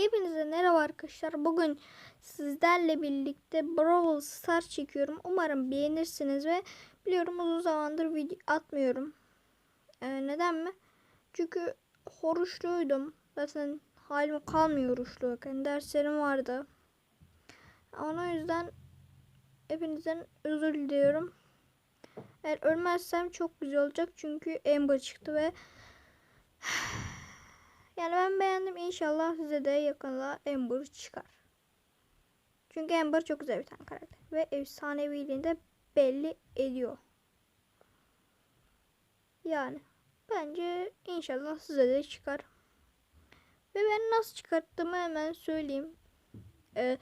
Hepinize merhaba arkadaşlar. Bugün sizlerle birlikte Brawl Stars çekiyorum. Umarım beğenirsiniz ve biliyorum uzun zamandır video atmıyorum. Ee, neden mi? Çünkü oruçluydum. Zaten halim kalmıyor oruçluyken. Derslerim vardı. Ama o yüzden hepinizden özür diliyorum. Eğer ölmezsem çok güzel olacak. Çünkü Amber çıktı ve yani ben beğendim. İnşallah size de yakında Amber çıkar. Çünkü Amber çok güzel bir tane karakter. Ve efsaneviliğini de belli ediyor. Yani bence inşallah size de çıkar. Ve ben nasıl çıkarttığımı hemen söyleyeyim. Ee,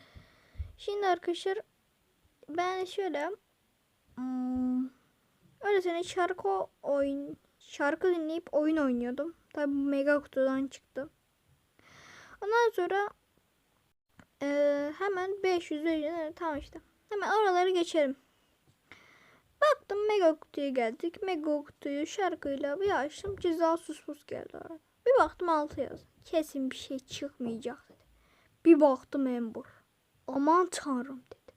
şimdi arkadaşlar ben şöyle hmm, öyle sene şarkı oyun şarkı dinleyip oyun oynuyordum. Tabi bu mega kutudan çıktı. Ondan sonra eee, hemen 500 üzerine tamam işte. Hemen oraları geçelim. Baktım mega kutuya geldik. Mega kutuyu şarkıyla bir açtım. Ceza sus pus geldi orada. Bir baktım altı yaz. Kesin bir şey çıkmayacak dedi. Bir baktım Ember. Aman tanrım dedi.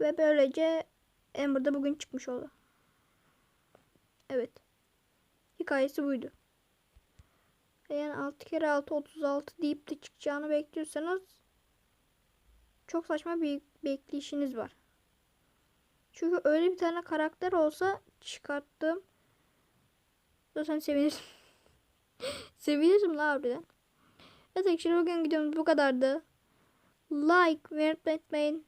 Ve böylece Ember de bugün çıkmış oldu. Evet. Hikayesi buydu. Yani 6 kere 6 36 deyip de çıkacağını bekliyorsanız çok saçma bir bekleyişiniz var. Çünkü öyle bir tane karakter olsa çıkarttım. Zaten sevinirsin. Sevinirsin la harbiden. Evet arkadaşlar bugün videomuz bu kadardı. Like ve unutmayın.